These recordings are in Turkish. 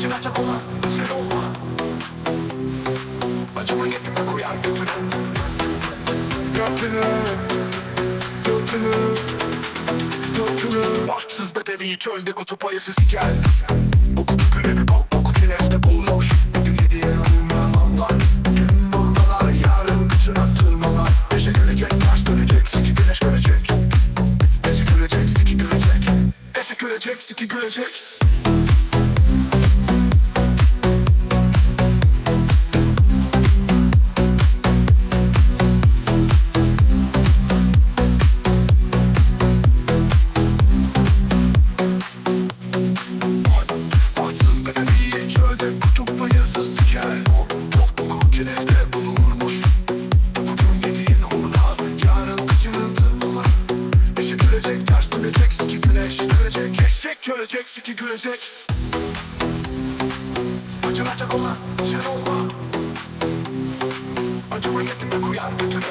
Acınacak olan sen olma Acıma gitme koyar götüne Götüne Götüne Götüne Bahtsız bedevi çölde kutup ayısı siker. Bu kutu kürevi bok boku tenefte bulmuş. Bugün hediye alınma anlar Gün buradalar yarın kıçına tırmalar Beşe görecek taş dönecek siki görecek. Esi görecek siki görecek Esi görecek siki Bahtsız kutup ayısı siker Bok boku kilefte bulunurmuş. Bugün yediğin Yarın kıçını tırmalar Eşi ters dönecek Siki güneş görecek. Eşek görecek siki gülecek. Acınacak olan sen olma. Acıma yetime koyar Götüne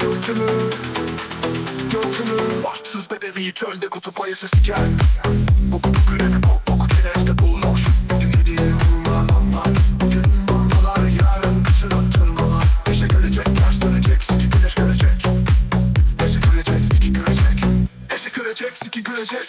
Götüne Götünü Bahtsız bedevi çölde kutup ayısı siker Eşi görecek siki görecek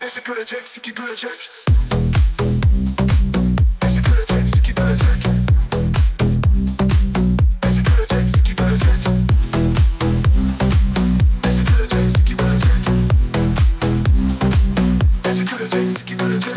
Eşi görecek siki görecek ölecek, kim ölecek?